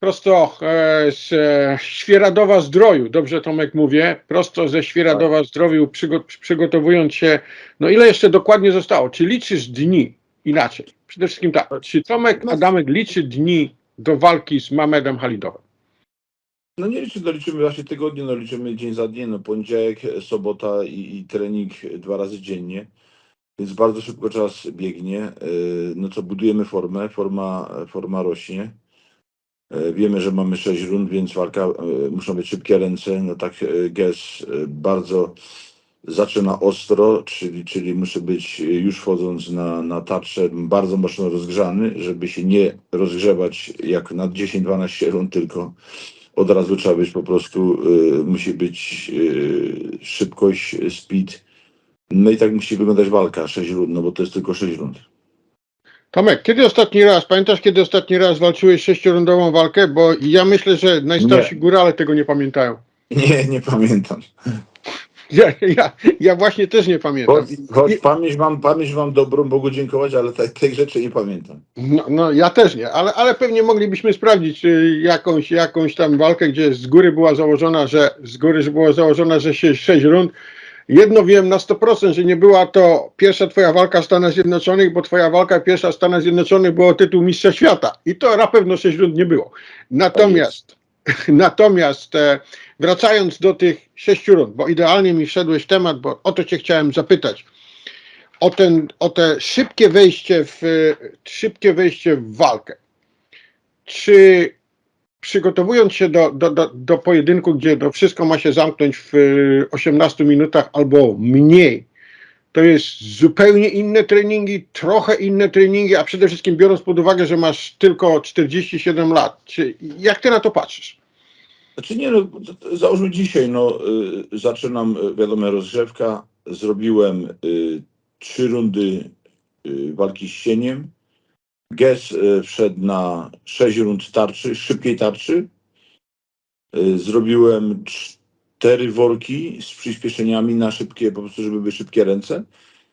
prosto e, z e, Świeradowa Zdroju, dobrze Tomek mówię, prosto ze Świeradowa Zdroju, przygo przygotowując się, no ile jeszcze dokładnie zostało? Czy liczysz dni inaczej? Przede wszystkim tak, czy Tomek Adamek liczy dni do walki z Mamedem Halidowem? No nie liczymy, no liczymy właśnie tygodnie, no liczymy dzień za dniem, no poniedziałek, sobota i, i trening dwa razy dziennie, więc bardzo szybko czas biegnie, Yy, no co budujemy formę, forma, forma rośnie. Yy, Wiemy, że mamy sześć rund, więc walka, yy, muszą być szybkie ręce, no tak Gess yy, bardzo zaczyna ostro, czyli, czyli muszę być już wchodząc na, na tarczę bardzo mocno rozgrzany, żeby się nie rozgrzewać jak na 10-12 rund, tylko od razu trzeba być po prostu, y, musi być y, szybkość, speed. No i tak musi wyglądać walka, 6 rund, no bo to jest tylko 6 rund. Tomek, kiedy ostatni raz, pamiętasz kiedy ostatni raz walczyłeś sześciorundową walkę? Bo ja myślę, że najstarsi górale tego nie pamiętają. Nie, nie pamiętam. Ja, ja, ja właśnie też nie pamiętam. Choć, choć pamięć mam, pamięć mam dobrą, Bogu dziękować, ale te, tych rzeczy nie pamiętam. No, no ja też nie, ale, ale pewnie moglibyśmy sprawdzić jakąś, jakąś tam walkę, gdzie z góry była założona, że z góry była założona, że się 6 rund. Jedno wiem na 100%, że nie była to pierwsza twoja walka w Stanach Zjednoczonych, bo twoja walka pierwsza w Stanach Zjednoczonych była tytuł mistrza świata i to na pewno 6 rund nie było. Natomiast, natomiast e, wracając do tych 6 rund, bo idealnie mi wszedłeś w temat, bo o to cię chciałem zapytać o, ten, o te szybkie wejście w szybkie wejście w walkę. Czy przygotowując się do, do, do, do pojedynku, gdzie to wszystko ma się zamknąć w y, 18 minutach albo mniej, to jest zupełnie inne treningi, trochę inne treningi, a przede wszystkim biorąc pod uwagę, że masz tylko 47 lat. Czy, jak ty na to patrzysz? Znaczy nie, no, załóżmy dzisiaj, no, y, zaczynam, y, wiadomo, rozgrzewka, zrobiłem y, trzy rundy y, walki z cieniem, Gess y, wszedł na sześć rund tarczy, szybkiej tarczy, y, zrobiłem cztery worki z przyspieszeniami na szybkie, po prostu, żeby były szybkie ręce,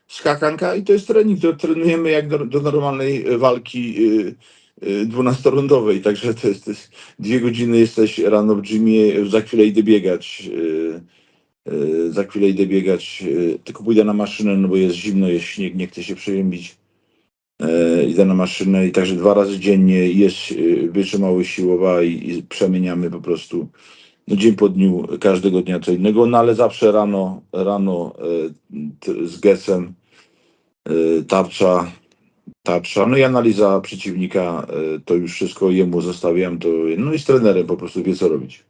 skakanka i to jest trening, to trenujemy jak do, do normalnej walki y, dwunastorundowej, także to jest, to jest dwie godziny jesteś rano w gymie, za chwilę idę biegać, za chwilę idę biegać, tylko pójdę na maszynę, no bo jest zimno, jest śnieg, nie chcę się przeziębić. Idę na maszynę i także dwa razy dziennie jest y, wytrzymałość siłowa i, i przemieniamy po prostu no, dzień po dniu, każdego dnia co innego, no ale zawsze rano, rano t- z gesem, e, tarcza, tarcza, no i analiza przeciwnika, e, to już wszystko jemu zostawiam, to no i z trenerem po prostu wie co robić.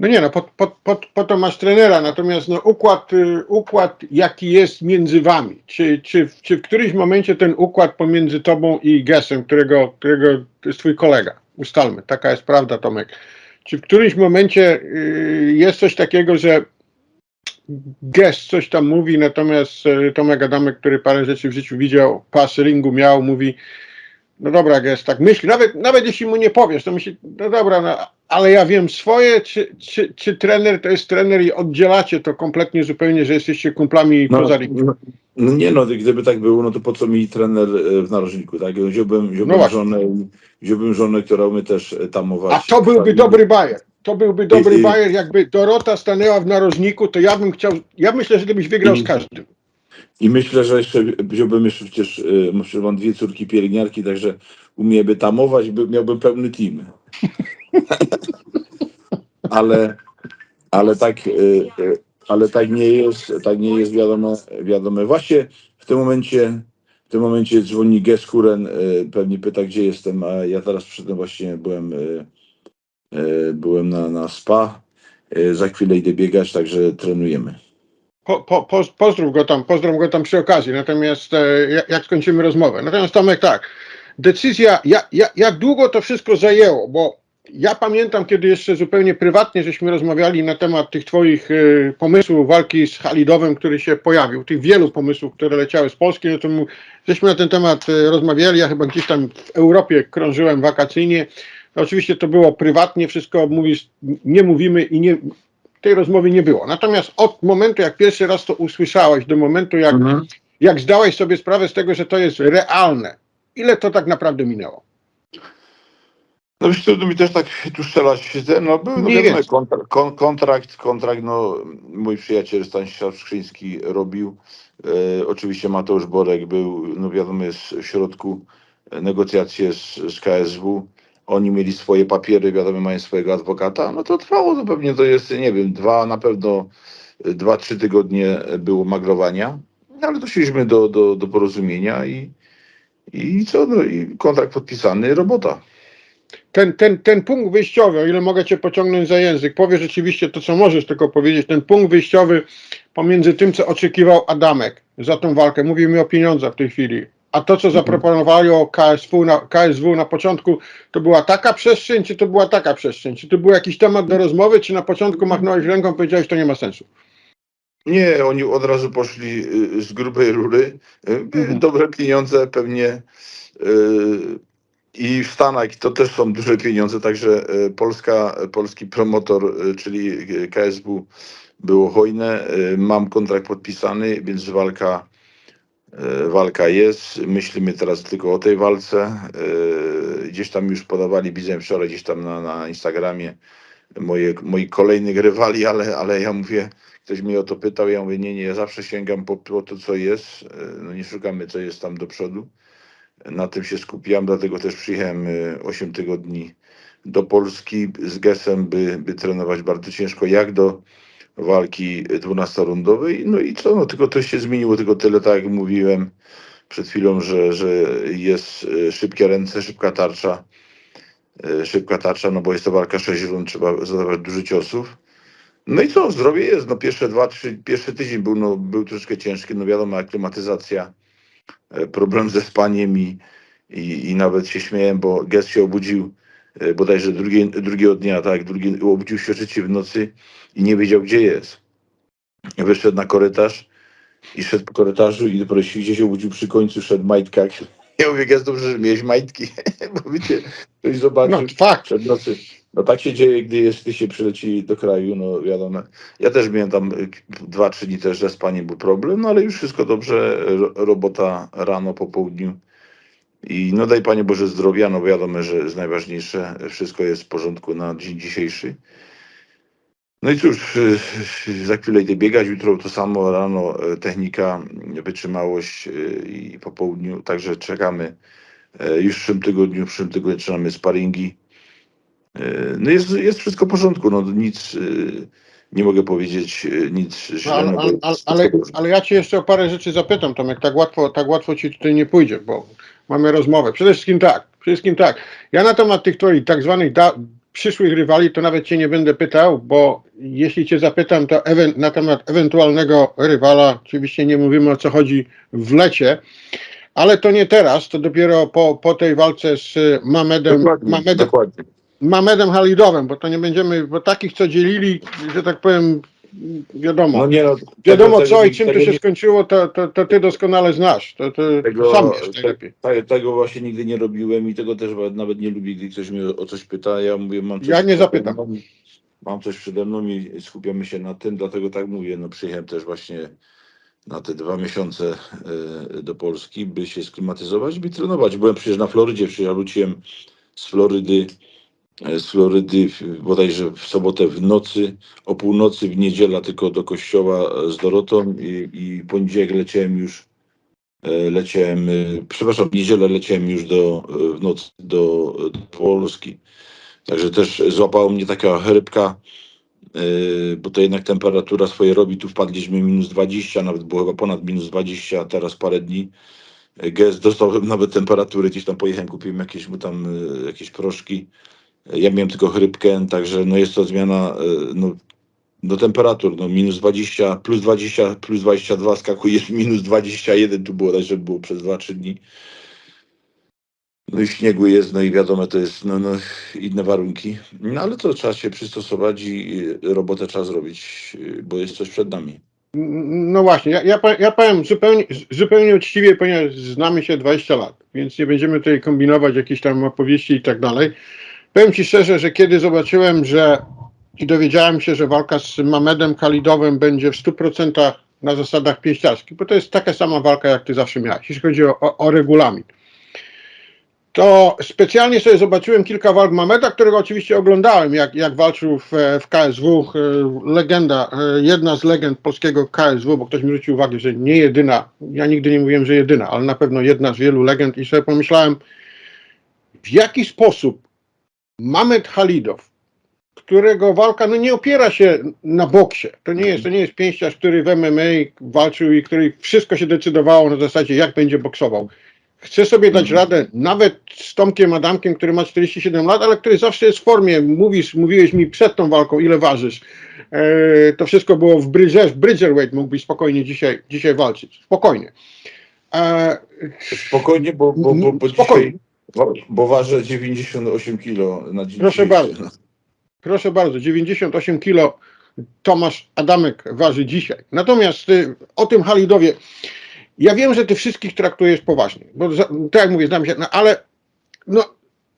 No nie, no po, po, po, po to masz trenera, natomiast no, układ, y, układ jaki jest między wami, czy, czy, czy w którymś momencie ten układ pomiędzy tobą i Gesem, którego, którego jest twój kolega, ustalmy, taka jest prawda Tomek, czy w którymś momencie y, jest coś takiego, że Ges coś tam mówi, natomiast y, Tomek Adamek, który parę rzeczy w życiu widział, pas ringu miał, mówi no dobra, Ges, tak myśli, nawet, nawet jeśli mu nie powiesz, to myśli, no dobra, no, ale ja wiem swoje, czy, czy, czy trener to jest trener i oddzielacie to kompletnie zupełnie, że jesteście kumplami poza ringiem. no, no nie no, gdyby tak było, no to po co mi trener e, w narożniku, tak? Wziąłbym, No wziąłbym, właśnie. żonę, wziąłbym żonę, która umie też e, tamować. A to byłby Tak, dobry bajer. To byłby dobry i- bajer, jakby Dorota stanęła w narożniku, to ja bym chciał, ja myślę, że gdybyś wygrał I- z każdym. I myślę, że jeszcze wziąłbym jeszcze przecież, że mam dwie córki pielęgniarki, także umiemy tamować, by, miałbym pełny team. ale, ale tak, e, e, ale tak nie jest, tak nie jest wiadomo, wiadomo. Właśnie w tym momencie, w tym momencie dzwoni Geskuren, e, pewnie pyta, gdzie jestem, a ja teraz przyszedłem właśnie, byłem, byłem na, na spa, za chwilę idę biegać, także trenujemy. Po, po, po, pozdrów go tam, pozdrów go tam przy okazji, natomiast e, jak, jak skończymy rozmowę. Natomiast Tomek tak, decyzja, jak, jak, jak długo to wszystko zajęło, bo ja pamiętam, kiedy jeszcze zupełnie prywatnie żeśmy rozmawiali na temat tych twoich e, pomysłów walki z Halidowem, który się pojawił, tych wielu pomysłów, które leciały z Polski, no to mu- żeśmy na ten temat e, rozmawiali, ja chyba gdzieś tam w Europie krążyłem wakacyjnie, no, oczywiście to było prywatnie, wszystko mówisz, nie mówimy i nie, tej rozmowy nie było. Natomiast od momentu, jak pierwszy raz to usłyszałeś, do momentu, jak, jak zdałeś sobie sprawę z tego, że to jest realne, ile to tak naprawdę minęło? No wiesz, trudno mi też tak tu strzelać. No był no, wiadomo, kontrakt, kon, kontrakt, kontrakt, no mój przyjaciel Stanisław Skrzyński robił. E, oczywiście Mateusz Borek był, no wiadomo, jest w środku negocjacje z, z KSW. Oni mieli swoje papiery, wiadomo, mają swojego adwokata. No to trwało to pewnie, to jest, nie wiem, dwa, na pewno e, dwa, trzy tygodnie było magrowania. No, ale doszliśmy do, do, do porozumienia i, i co, no i kontrakt podpisany, robota. ten, ten, ten punkt wyjściowy, o ile mogę cię pociągnąć za język, powie rzeczywiście to, co możesz tylko powiedzieć, ten punkt wyjściowy pomiędzy tym, co oczekiwał Adamek za tą walkę, mówimy o pieniądzach w tej chwili, a to, co zaproponowali o KSW na, KSW na początku, to była taka przestrzeń, czy to była taka przestrzeń? Czy to był jakiś temat do rozmowy, czy na początku machnąłeś ręką i powiedziałeś, to nie ma sensu? Nie, oni od razu poszli y, z grubej rury. Y, Mhm. Dobre pieniądze pewnie y, i w Stanach to też są duże pieniądze, także Polska, polski promotor, czyli KSW było hojne. Mam kontrakt podpisany, więc walka, walka jest. Myślimy teraz tylko o tej walce. Y, Gdzieś tam już podawali, widziałem wczoraj gdzieś tam na, na Instagramie moje, moi kolejnych rywali, ale, ale ja mówię, ktoś mnie o to pytał, ja mówię, nie, nie, ja zawsze sięgam po, po to, co jest, e, no nie szukamy, co jest tam do przodu. Na tym się skupiam, dlatego też przyjechałem e, 8 tygodni do Polski z Gesem, by, by trenować bardzo ciężko, jak do walki 12-rundowej. No i co, no tylko to się zmieniło, tylko tyle, tak jak mówiłem przed chwilą, że, że jest e, szybkie ręce, szybka tarcza, e, szybka tarcza, no bo jest to walka 6 rund, trzeba zadawać dużo ciosów. No i co, zdrowie jest. No pierwsze dwa, trzy, pierwszy tydzień był, no, był troszkę ciężki, no wiadomo, aklimatyzacja, e, problem ze spaniem i, i, i nawet się śmiałem, bo gest się obudził bodajże drugie, drugiego dnia, tak, drugi, obudził się trzeci w nocy i nie wiedział, gdzie jest. Wyszedł na korytarz i szedł po korytarzu i dopiero się gdzieś obudził przy końcu, szedł w majtkach. Ja mówię, gest, dobrze, że miałeś majtki, bo wiecie, ktoś zobaczył. No fakt. Przed nocy. No tak się dzieje, gdy jest, gdy się przyleci do kraju, no wiadomo. Ja też miałem tam y, dwa, trzy dni też ze spaniem był problem, no ale już wszystko dobrze, ro, robota rano, po południu. I no daj Panie Boże zdrowia, no wiadomo, że jest najważniejsze, wszystko jest w porządku na dzień dzisiejszy. No i cóż, y, y, za chwilę idę biegać, jutro to samo, rano technika, y, wytrzymałość i po południu, także czekamy. Już w przyszłym tygodniu, w przyszłym tygodniu zaczynamy sparingi. E, No jest, jest wszystko w porządku, no nic nie mogę powiedzieć, nic No, źle. ale, no ale, ale, ale ja cię jeszcze o parę rzeczy zapytam, Tomek, tak łatwo, tak łatwo ci tutaj nie pójdzie, bo mamy rozmowę. Przede wszystkim tak, przede wszystkim tak. Ja na temat tych twoich tak zwanych przyszłych rywali to nawet cię nie będę pytał, bo jeśli cię zapytam to na temat ewentualnego rywala, oczywiście nie mówimy o co chodzi w lecie, ale to nie teraz, to dopiero po, po tej walce z Mamedem, Dokładnie, Mamedem, dokładnie. Mamedem Halidowem, bo to nie będziemy, bo takich co dzielili, że tak powiem, wiadomo. No nie no, Wiadomo tego- co i tego- czym to się nie- skończyło, to, to, to ty doskonale znasz. To, to Tego, sam wiesz te, najlepiej. te, tego właśnie nigdy nie robiłem i tego też nawet nie lubię, gdy ktoś mnie o coś pyta. Ja mówię, mam coś Ja nie zapytam. mną, Mam coś przede mną i skupiamy się na tym, dlatego tak mówię. No przyjechałem też właśnie na te dwa miesiące e, do Polski, by się sklimatyzować, by trenować. Byłem przecież na Florydzie, przecież ja wróciłem z Florydy, z Florydy bodajże w sobotę w nocy, o północy w niedziela tylko do kościoła e, z Dorotą i, i poniedziałek leciałem już E, leciałem, e, przepraszam, w niedzielę leciałem już do, e, w nocy do, do Polski. Także też złapała mnie taka chrypka, e, bo to jednak temperatura swoje robi. Tu wpadliśmy minus 20, nawet było chyba ponad minus 20, a teraz parę dni. E, Gest dostał nawet temperatury, gdzieś tam pojechałem, kupiłem jakieś mu tam e, jakieś proszki. E, Ja miałem tylko chrypkę, także no jest to zmiana e, no, do temperatur, no minus 20, plus 20, plus 22, skakuje minus 21, tu było tak, że było przez 2-3 dni. No i śniegu jest, no i wiadomo, to jest no, no, inne warunki. No ale to trzeba się przystosować i robotę trzeba zrobić, y, bo jest coś przed nami. No właśnie, ja, ja, ja powiem zupełnie, zupełnie uczciwie, ponieważ znamy się 20 lat, więc nie będziemy tutaj kombinować jakieś tam opowieści i tak dalej. Powiem Ci szczerze, że kiedy zobaczyłem, że i dowiedziałem się, że walka z Mamedem Khalidowem będzie w 100% na zasadach pięściarskich, bo to jest taka sama walka, jak Ty zawsze miałeś, jeśli chodzi o, o, o regulamin. to specjalnie sobie zobaczyłem kilka walk Mameda, którego oczywiście oglądałem, jak, jak walczył w, w KSW. e, Legenda, e, jedna z legend polskiego KSW, bo ktoś mi zwrócił uwagę, że nie jedyna, ja nigdy nie mówiłem, że jedyna, ale na pewno jedna z wielu legend i sobie pomyślałem, w jaki sposób Mamed Halidow, którego walka no nie opiera się na boksie. To nie jest, to nie jest pięściarz, który w MMA walczył i który wszystko się decydowało na zasadzie, jak będzie boksował. Chce sobie dać Mhm. radę nawet z Tomkiem Adamkiem, który ma 47 lat, ale który zawsze jest w formie. Mówisz, mówiłeś mi przed tą walką, ile ważysz. E, to wszystko było w Bridger, Bridgerweight mógłbyś spokojnie dzisiaj, dzisiaj walczyć. Spokojnie. E, Spokojnie, bo, bo, bo, bo Spokojnie. dzisiaj bo, bo ważę 98 kilo na dzień Proszę dzisiejszy. bardzo. Proszę bardzo, 98 kilo Tomasz Adamek waży dzisiaj. Natomiast y, o tym Halidowie, ja wiem, że ty wszystkich traktujesz poważnie, bo za, tak jak mówię, znam się, no, ale no,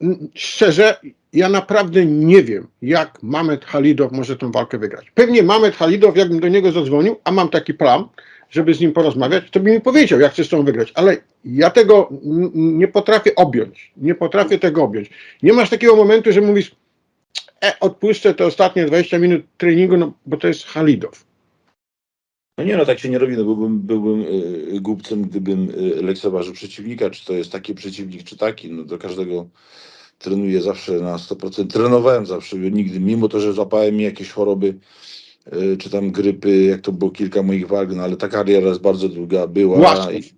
n- szczerze, ja naprawdę nie wiem, jak Mamet Halidow może tę walkę wygrać. Pewnie Mamet Halidow, jakbym do niego zadzwonił, a mam taki plan, żeby z nim porozmawiać, to by mi powiedział, jak chce z tą wygrać, ale ja tego nie potrafię objąć, nie potrafię tego objąć. Nie masz takiego momentu, że mówisz, e, odpuszczę te ostatnie 20 minut treningu, no bo to jest Halidow. No nie, no tak się nie robi, no byłbym, byłbym y, głupcem, gdybym y, lekceważył przeciwnika, czy to jest taki przeciwnik, czy taki, no do każdego trenuję zawsze na 100%, trenowałem zawsze, nigdy, mimo to, że złapałem mi jakieś choroby, czy tam grypy, jak to było kilka moich walk, no ale ta kariera jest bardzo długa, była. Łasko. i-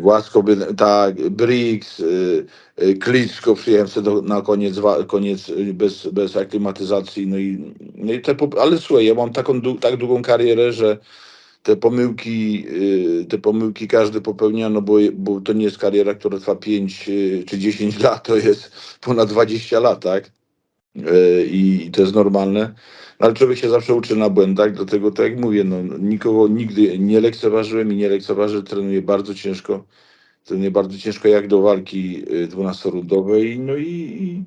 Łasko, by, tak, Briggs, y, y, Klitschko przyjechałem sobie na koniec, koniec y, bez, bez aklimatyzacji, no i, no i te, ale słuchaj, ja mam taką, tak długą karierę, że te pomyłki, y, te pomyłki każdy popełnia, no bo, bo to nie jest kariera, która trwa 5 y, czy 10 lat, to jest ponad 20 lat, tak? Y, I, to jest normalne. No, ale człowiek się zawsze uczy na błędach, dlatego tak jak mówię, no, nikogo nigdy nie lekceważyłem i nie lekceważę, trenuję bardzo ciężko. Trenuję bardzo ciężko jak do walki y, 12-rundowej, no i, i,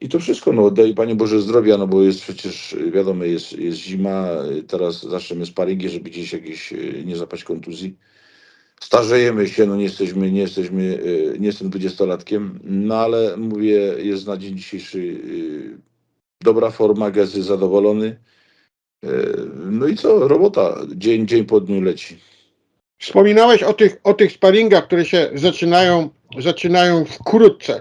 i to wszystko, no daj Panie Boże zdrowia, no bo jest przecież, y, wiadomo, jest, jest zima, teraz zaczniemy sparingi, żeby gdzieś jakieś nie zapaść kontuzji. Starzejemy się, no nie jesteśmy, nie jesteśmy, y, nie jestem dwudziestolatkiem, no ale mówię, jest na dzień dzisiejszy y, dobra forma, Gezy zadowolony. Y, No i co, robota, dzień, dzień po dniu leci. Wspominałeś o tych, o tych sparingach, które się zaczynają, zaczynają wkrótce.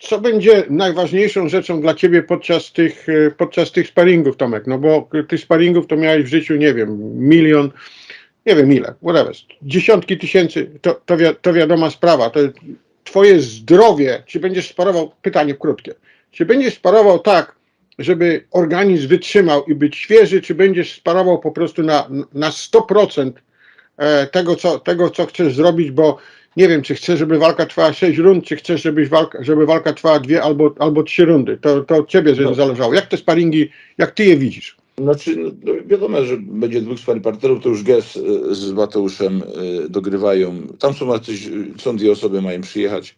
Co będzie najważniejszą rzeczą dla ciebie podczas tych, e, podczas tych sparingów, Tomek? No bo tych sparingów to miałeś w życiu, nie wiem, milion, nie wiem ile, whatever, dziesiątki tysięcy, to, to, wi to wiadoma sprawa. To twoje zdrowie, czy będziesz sparował, pytanie krótkie, czy będziesz sparował tak, żeby organizm wytrzymał i być świeży, czy będziesz sparował po prostu na, na 100% e, tego co, tego, co chcesz zrobić, bo nie wiem, czy chcesz, żeby walka trwała 6 rund, czy chcesz, żebyś walka, żeby walka trwała dwie albo, albo trzy rundy. To, to od ciebie No. zależało. Jak te sparingi, jak ty je widzisz? Znaczy, no, wiadomo, że będzie dwóch partnerów, to już Gess y, z Mateuszem y, dogrywają. Tam są jacyś, y, są dwie osoby, mają przyjechać.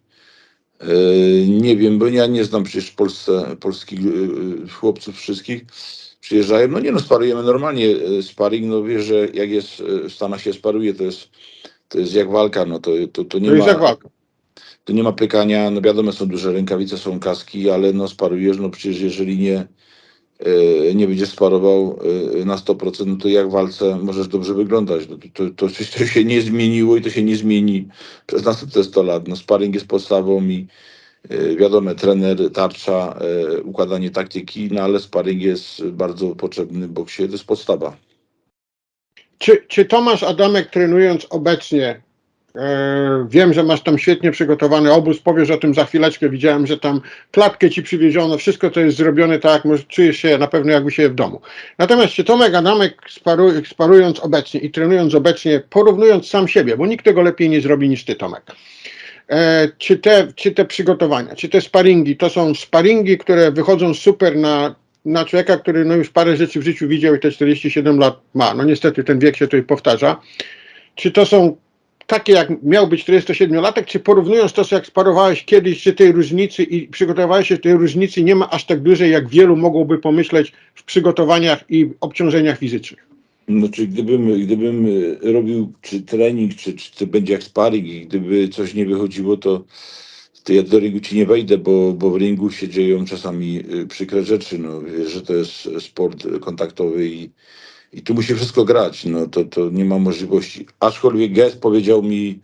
Nie wiem, bo ja nie znam przecież w Polsce polskich chłopców wszystkich. Przyjeżdżają, no nie no, sparujemy normalnie. Sparring, no wiesz, że jak jest w Stanach się sparuje, to jest, to jest jak walka, no to, to, to nie To jest ma... jak walka. Tu nie ma pykania, no wiadomo, są duże rękawice, są kaski, ale no sparujesz, no przecież jeżeli nie, nie będziesz sparował e, na 100%, no to jak w walce możesz dobrze wyglądać? No to, to, to, się- nie zmieniło i to się nie zmieni przez następne 100 lat. No sparring jest podstawą i e, wiadomo, trener, tarcza, układanie taktyki, no ale sparring jest bardzo potrzebny w boksie, to jest podstawa. Czy, czy Tomasz Adamek trenując obecnie, wiem, że masz tam świetnie przygotowany obóz, powiesz o tym za chwileczkę, widziałem, że tam klatkę ci przywieziono, wszystko to jest zrobione tak, może, czujesz się na pewno jakby się w domu. Natomiast czy Tomek Adamek sparu, sparując obecnie i trenując obecnie, porównując sam siebie, bo nikt tego lepiej nie zrobi niż ty Tomek, e, czy, te, czy te przygotowania, czy te sparingi, to są sparingi, które wychodzą super na, na człowieka, który no już parę rzeczy w życiu widział i te 47 lat ma. No niestety ten wiek się tutaj powtarza. Czy to są takie, jak miał być 47-latek, czy porównując to, jak sparowałeś kiedyś, czy tej różnicy i przygotowałeś się, tej różnicy nie ma aż tak dużej, jak wielu mogłoby pomyśleć w przygotowaniach i obciążeniach fizycznych? Znaczy, gdybym, gdybym y, robił czy trening, czy, czy to będzie jak sparring i gdyby coś nie wychodziło, to, to ja do ringu ci nie wejdę, bo, bo w ringu się dzieją czasami y, przykre rzeczy. No, wiesz, że to jest sport kontaktowy i, i tu musi wszystko grać. No, to, to nie ma możliwości. Aczkolwiek Gest powiedział mi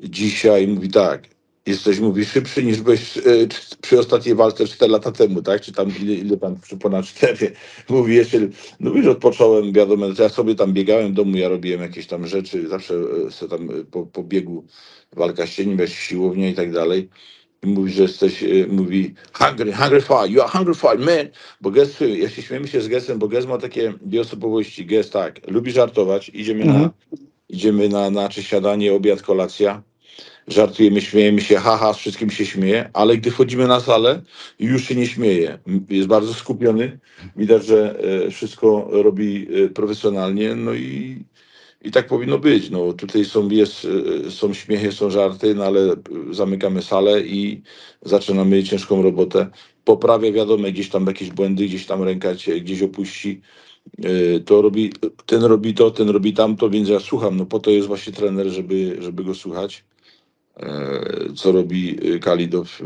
dzisiaj, mówi tak, jesteś, mówi, szybszy niż byłeś y, przy ostatniej walce 4 lata temu, tak? Czy tam ile, ile tam, czy ponad 4. Mówi jeszcze, no wiesz, odpocząłem, wiadomo, ja sobie tam biegałem w domu, ja robiłem jakieś tam rzeczy, zawsze e, se tam e, po, po biegu walka z cieniem, siłownia i tak dalej. Mówi, że jesteś, e, mówi, hungry, hungry fight, you are hungry fight, man. Bo Gest, ja się śmiejemy się z Gestem, bo Gest ma takie dwie osobowości. Gest tak, lubi żartować, idziemy Mhm. na, idziemy na, na czy siadanie, obiad, kolacja. Żartujemy, śmiejemy się, haha, z wszystkim się śmieje, ale gdy wchodzimy na salę, już się nie śmieje. Jest bardzo skupiony. Widać, że e, wszystko robi e, profesjonalnie, no i, i tak powinno być. No, tutaj są, jest, e, są śmiechy, są żarty, no ale e, zamykamy salę i zaczynamy ciężką robotę. Poprawia, wiadomo, gdzieś tam jakieś błędy, gdzieś tam ręka cię gdzieś opuści. E, To robi, ten robi to, ten robi tamto, więc ja słucham. No po to jest właśnie trener, żeby, żeby go słuchać. E, Co robi e, Kalidow.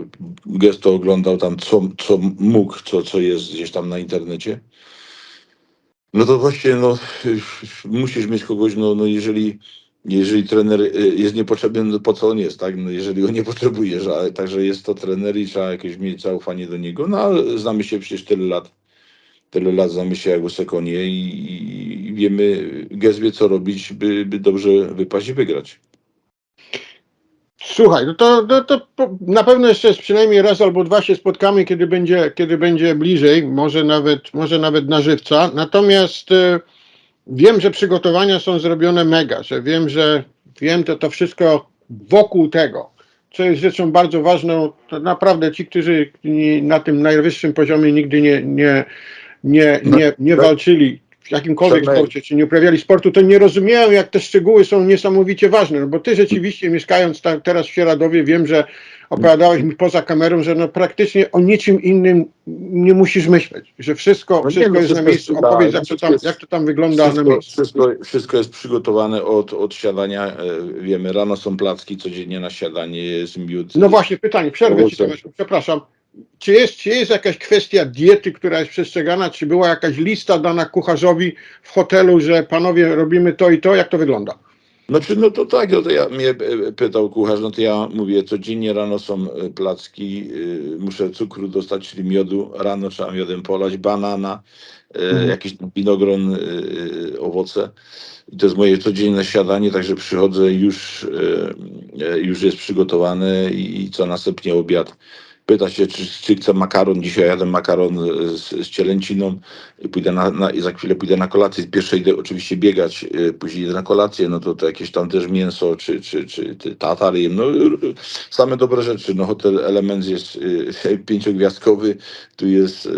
Gesto oglądał tam, co, co mógł, co, co jest gdzieś tam na internecie. No to właśnie, no, musisz mieć kogoś, no, no jeżeli, jeżeli trener e, jest niepotrzebny, no po co on jest, tak? No jeżeli go nie potrzebujesz, a także jest to trener i trzeba jakieś mieć zaufanie do niego, no ale znamy się przecież tyle lat, tyle lat znamy się jak łyse konie i, i wiemy, Gez co robić, by, by dobrze wypaść i wygrać. Słuchaj, no to, to, to po- na pewno jeszcze przynajmniej raz albo dwa się spotkamy, kiedy będzie, kiedy będzie bliżej, może nawet, może nawet na żywca. Natomiast e, wiem, że przygotowania są zrobione mega, że wiem, że wiem to, to wszystko wokół tego, co jest rzeczą bardzo ważną. To naprawdę ci, którzy na tym najwyższym poziomie nigdy nie, nie, nie, nie, nie No, walczyli w jakimkolwiek Przemek. sporcie, czy nie uprawiali sportu, to nie rozumieją, jak te szczegóły są niesamowicie ważne. No bo ty rzeczywiście mieszkając ta, teraz w Sieradowie, wiem, że opowiadałeś mi poza kamerą, że no praktycznie o niczym innym nie musisz myśleć, że wszystko, No nie, wszystko no jest na wszystko miejscu. jest- Opowiedz, jak to tam, jest- jak to tam wygląda na Wszystko, miejscu. wszystko, wszystko jest przygotowane od, od siadania. e, Wiemy, rano są placki, codziennie na siadanie jest miód. No właśnie, pytanie, przerwę ci. Tomaszku, przepraszam. Czy jest, czy jest jakaś kwestia diety, która jest przestrzegana? Czy była jakaś lista dana kucharzowi w hotelu, że panowie robimy to i to? Jak to wygląda? Znaczy, no to tak, no to ja mnie e, pytał kucharz, no to ja mówię, codziennie rano są e, placki, e, muszę cukru dostać, czyli miodu, rano trzeba miodem polać, banana, Mhm. jakiś winogron, owoce. I to jest moje codzienne śniadanie, także przychodzę, już, już jest przygotowane i, i co następnie obiad. Pyta się, czy, czy chcę makaron. Dzisiaj jadę makaron z, z cielęciną. I Pójdę na, na, i za chwilę pójdę na kolację. Pierwsze idę oczywiście biegać, e, później idę na kolację. No to, to jakieś tam też mięso, czy, czy, czy, czy tatar. No, same dobre rzeczy. No hotel Element jest e, pięciogwiazdkowy. Tu jest e,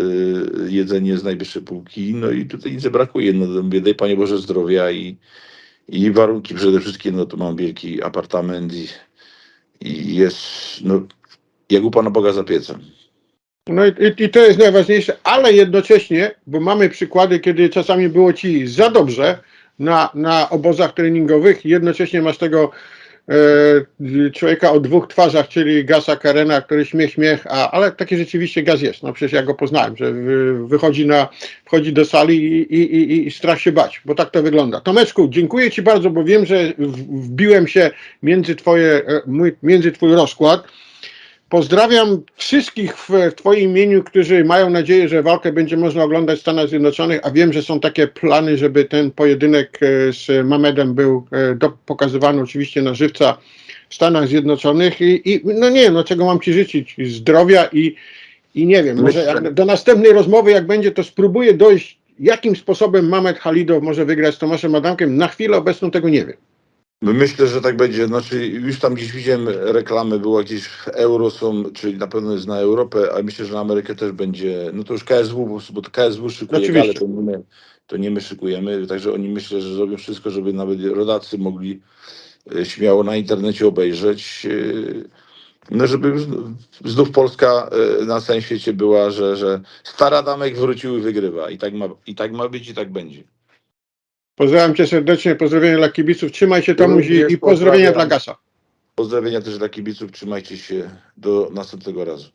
jedzenie z najwyższej półki. No i tutaj nic nie brakuje. No mówię, daj Panie Boże zdrowia i, i warunki przede wszystkim. No to mam wielki apartament i, i jest, no, jak u Pana Boga za piecem. No i, i, to jest najważniejsze, ale jednocześnie, bo mamy przykłady, kiedy czasami było ci za dobrze na, na obozach treningowych, jednocześnie masz tego e, człowieka o dwóch twarzach, czyli Gasa Karena, który śmiech, śmiech, a, ale taki rzeczywiście gaz jest. No przecież ja go poznałem, że wy, wychodzi, na, wchodzi do sali i, i, i, i strach się bać, bo tak to wygląda. Tomeczku, dziękuję Ci bardzo, bo wiem, że w- wbiłem się między, twoje, e, mój, między Twój rozkład. Pozdrawiam wszystkich w, w Twoim imieniu, którzy mają nadzieję, że walkę będzie można oglądać w Stanach Zjednoczonych, a wiem, że są takie plany, żeby ten pojedynek e, z Mamedem był e, do, pokazywany oczywiście na żywca w Stanach Zjednoczonych i, i no nie wiem, no czego mam Ci życzyć, zdrowia i, i nie wiem, może jak, do następnej rozmowy jak będzie, to spróbuję dojść, jakim sposobem Mamed Halidow może wygrać z Tomaszem Adamkiem. Na chwilę obecną tego nie wiem. No Myślę, że tak będzie. Znaczy, już tam gdzieś widziałem reklamy, była gdzieś w euro są, czyli na pewno jest na Europę, ale myślę, że na Amerykę też będzie. No to już KSW, bo to KSW szykuje Oczywiście. galę, to nie, my, to nie my szykujemy. Także oni myślę, że zrobią wszystko, żeby nawet rodacy mogli e, śmiało na internecie obejrzeć. e, No, żeby znów- znów Polska e, na całym świecie była, że, że stara damek wrócił i wygrywa. I tak, ma, I tak ma być, i tak będzie. Pozdrawiam Cię serdecznie, pozdrowienia dla kibiców, trzymaj się Tomuś i, i pozdrowienia dla Gasa. Pozdrowienia też dla kibiców, trzymajcie się, do następnego razu.